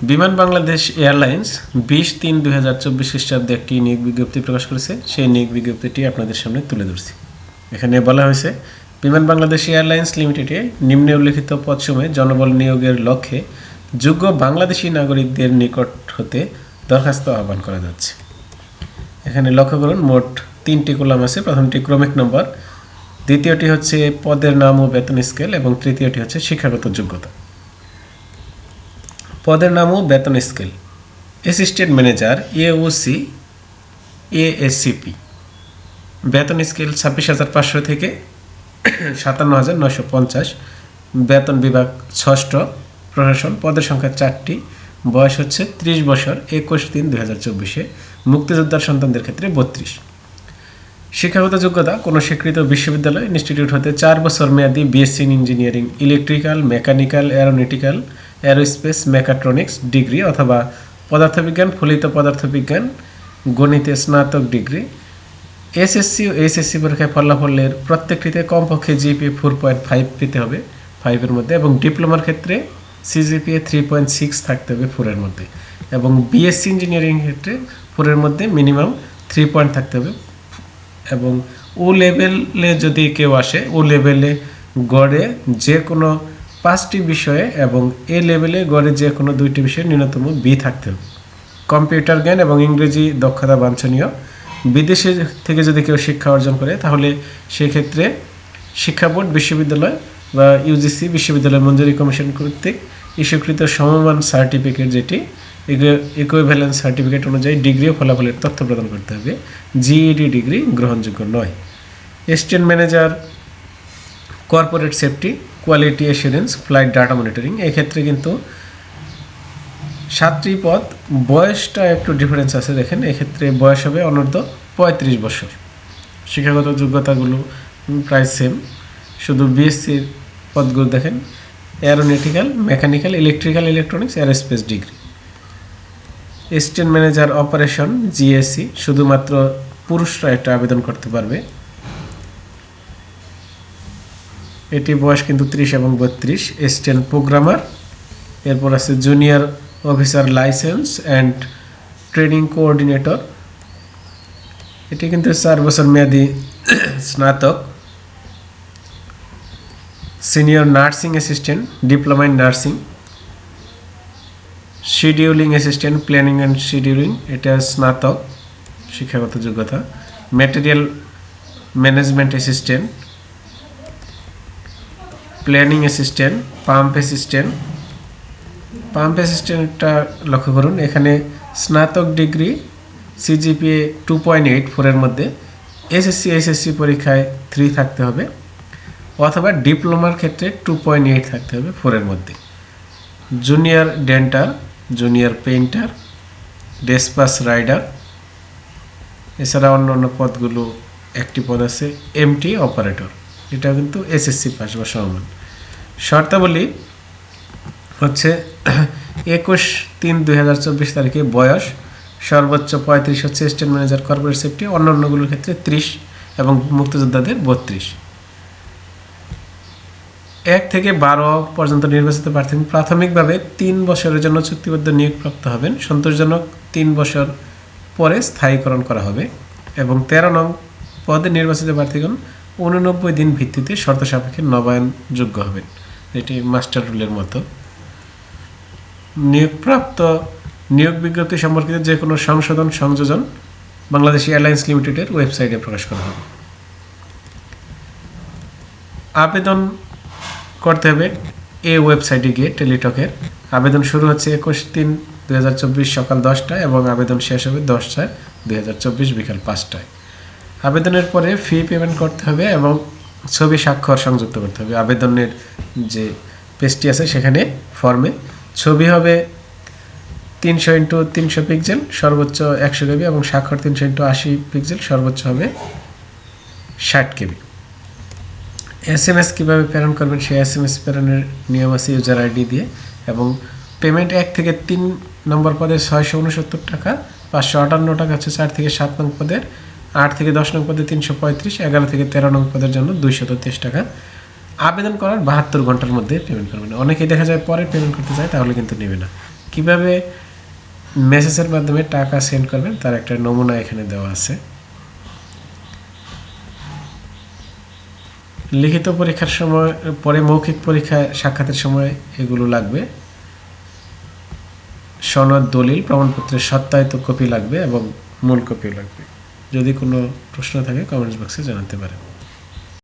বিমান বাংলাদেশ এয়ারলাইন্স বিশ তিন দুই হাজার চব্বিশ খ্রিস্টাব্দে একটি নিয়োগ বিজ্ঞপ্তি প্রকাশ করেছে। সেই নিয়োগ বিজ্ঞপ্তিটি আপনাদের সামনে তুলে ধরছি। এখানে বলা হয়েছে, বিমান বাংলাদেশ এয়ারলাইন্স লিমিটেডে নিম্নে উল্লেখিত পদসমূহে জনবল নিয়োগের লক্ষ্যে যোগ্য বাংলাদেশি নাগরিকদের নিকট হতে দরখাস্ত আহ্বান করা যাচ্ছে। এখানে লক্ষ্য করুন, মোট তিনটি কলাম আছে। প্রথমটি ক্রমিক নম্বর, দ্বিতীয়টি হচ্ছে পদের নাম ও বেতন স্কেল এবং তৃতীয়টি হচ্ছে শিক্ষাগত যোগ্যতা। পদের নামও বেতন scale. Assistant manager AOC ASCP বেতন স্কেল ছাব্বিশ হাজার পাঁচশো থেকে সাতান্ন হাজার নশো পঞ্চাশ। বেতন বিভাগ ষষ্ঠ, প্রশাসন, পদের সংখ্যা চারটি। বয়স হচ্ছে ত্রিশ বছর, একুশ তিন দুই হাজার চব্বিশে। মুক্তিযোদ্ধার সন্তানদের ক্ষেত্রে বত্রিশ। শিক্ষাগত যোগ্যতা, কোনো স্বীকৃত বিশ্ববিদ্যালয়, ইনস্টিটিউট হতে চার বছর মেয়াদী BSc in engineering electrical mechanical aeronautical aerospace mechatronics degree অথবা পদার্থবিজ্ঞান, ফলিত পদার্থবিজ্ঞান, গণিতে স্নাতক ডিগ্রি এসএসসি ও এইচএসসি পরীক্ষায় ফলাফলের প্রত্যেকটিতে কমপক্ষে জিপিএ ফোর পয়েন্ট ফাইভ পেতে হবে ফাইভের মধ্যে, এবং ডিপ্লোমার ক্ষেত্রে সিজিপিএ থ্রি পয়েন্ট সিক্স থাকতে হবে ফোরের মধ্যে, এবং বিএসসি ইঞ্জিনিয়ারিং ক্ষেত্রে ফোরের মধ্যে মিনিমাম থ্রি পয়েন্ট থাকতে হবে, এবং ও লেভেলে যদি কেউ আসে ও লেভেলে গড়ে যে কোনো পাঁচটি বিষয়ে এবং এ লেভেলে গড়ে যে কোনো দুইটি বিষয়ে ন্যূনতম বি থাকতে হবে। কম্পিউটার জ্ঞান এবং ইংরেজি দক্ষতা বাঞ্ছনীয়। বিদেশে থেকে যদি কেউ শিক্ষা অর্জন করে, তাহলে সেক্ষেত্রে শিক্ষা বোর্ড, বিশ্ববিদ্যালয় বা ইউজিসি বিশ্ববিদ্যালয় মঞ্জুরি কমিশন কর্তৃক ইস্যুকৃত সমমান সার্টিফিকেট যেটি ইকুইভ্যালেন্স সার্টিফিকেট অনুযায়ী ডিগ্রি ও ফলাফলের তথ্য প্রদান করতে হবে। জিইডি ডিগ্রি গ্রহণযোগ্য নয়। STN manager corporate safety quality assurance flight data monitoring এই ক্ষেত্রে কিন্তু সাতটি পদ বয়সটা একটু ডিফারেন্স আছে দেখেন এক্ষেত্রে বয়স হবে অনূর্ধ্ব পঁয়ত্রিশ বছর। শিক্ষাগত যোগ্যতাগুলো প্রায় সেম শুধু বিএসসির পদগুলো দেখেন aeronautical mechanical electrical electronics aerospace degree assistant manager operation GSC শুধুমাত্র পুরুষরা এটা আবেদন করতে পারবে। এটি বয়স কিন্তু ত্রিশ এবং বত্রিশ অ্যাসিস্ট্যান্ট প্রোগ্রামার এরপর আছে junior officer licence and training coordinator এটি কিন্তু চার বছর মেয়াদি স্নাতক। Senior nursing assistant diploma in nursing scheduling assistant planning and scheduling এটা স্নাতক, শিক্ষাগত যোগ্যতা। Material management assistant planning assistant pump assistant pump অ্যাসিস্ট্যান্টটা লক্ষ্য করুন, এখানে স্নাতক degree CGPA two point eight ফোরের মধ্যে এসএসসি এসএসসি পরীক্ষায় থ্রি থাকতে হবে, অথবা ডিপ্লোমার ক্ষেত্রে টু পয়েন্ট এইট থাকতে হবে ফোরের মধ্যে। Junior ডেন্টার junior painter despatch rider এছাড়া অন্য অন্য পদগুলো একটি পদ আছে এমটি অপারেটর এটা কিন্তু এসএসসি পাস বা সমান। শর্তাবলী হচ্ছে একুশ তিন দুই হাজার চব্বিশ তারিখে বয়স, সর্বোচ্চ পঁয়ত্রিশ হচ্ছে স্টেট ম্যানেজার কর্পোরেট সেফটি অন্য অন্যগুলোর ক্ষেত্রে ত্রিশ এবং মুক্তিযোদ্ধাদের বত্রিশ। এক থেকে বারো পর্যন্ত নির্বাচিত প্রার্থী প্রাথমিকভাবে তিন বছরের জন্য চুক্তিবদ্ধ নিয়োগপ্রাপ্ত হবেন। সন্তোষজনক তিন বছর পরে স্থায়ীকরণ করা হবে এবং তেরো নং পদে নির্বাচিত প্রার্থীগণ উননব্বই দিন ভিত্তিতে শর্ত সাপেক্ষে নবায়নযোগ্য হবেন। এটি মাস্টার রুলের মতো। নিয়োগপ্রাপ্ত নিয়োগ বিজ্ঞপ্তি সম্পর্কিত যে কোনো সংশোধন, সংযোজন বাংলাদেশ এয়ারলাইন্স লিমিটেডের ওয়েবসাইটে প্রকাশ করা হবে। আবেদন করতে হবে এই ওয়েবসাইটে গিয়ে টেলিটকের। আবেদন শুরু হচ্ছে একুশ তিন চব্বিশ সকাল দশটায় এবং আবেদন শেষ হবে দশটায় দুই হাজার চব্বিশ বিকাল পাঁচটায়। আবেদনের পরে ফি পেমেন্ট করতে হবে এবং ছবি স্বাক্ষর সংযুক্ত করতে হবে। আবেদনের যে পেজটি আছে সেখানে ফর্মে ছবি হবে তিনশো ইন্টু তিনশো পিক্সেল সর্বোচ্চ একশো কেবি এবং স্বাক্ষর তিনশো ইন্টু আশি পিক্সেল সর্বোচ্চ হবে ষাট কেবি এস এম এস কীভাবে প্রেরণ করবেন? সেই এস এম এস প্রেরণের নিয়ম আছে ইউজার আইডি দিয়ে এবং পেমেন্ট এক থেকে তিন নম্বর পদে ছয়শো উনসত্তর টাকা, পাঁচশো আটান্ন টাকা হচ্ছে চার থেকে সাত নং পদের আট থেকে দশ নং পদে তিনশো পঁয়ত্রিশ, এগারো থেকে তেরো নং পদের জন্য দুইশত তেইশ টাকা। আবেদন করার বাহাত্তর ঘণ্টার মধ্যে পেমেন্ট করবেন। অনেকেই দেখা যায় পরে পেমেন্ট করতে চায়, তাহলে কিন্তু নেবে না। কীভাবে মেসেজের মাধ্যমে টাকা সেন্ড করবেন, তার একটা নমুনা এখানে দেওয়া আছে। লিখিত পরীক্ষার সময়, পরে মৌখিক পরীক্ষা, সাক্ষাতের সময় এগুলো লাগবে। সনদ, দলিল, প্রমাণপত্রের সত্যায়িত কপি লাগবে এবং মূল কপিও লাগবে। যদি কোনো প্রশ্ন থাকে কমেন্টস বক্সে জানাতে পারেন।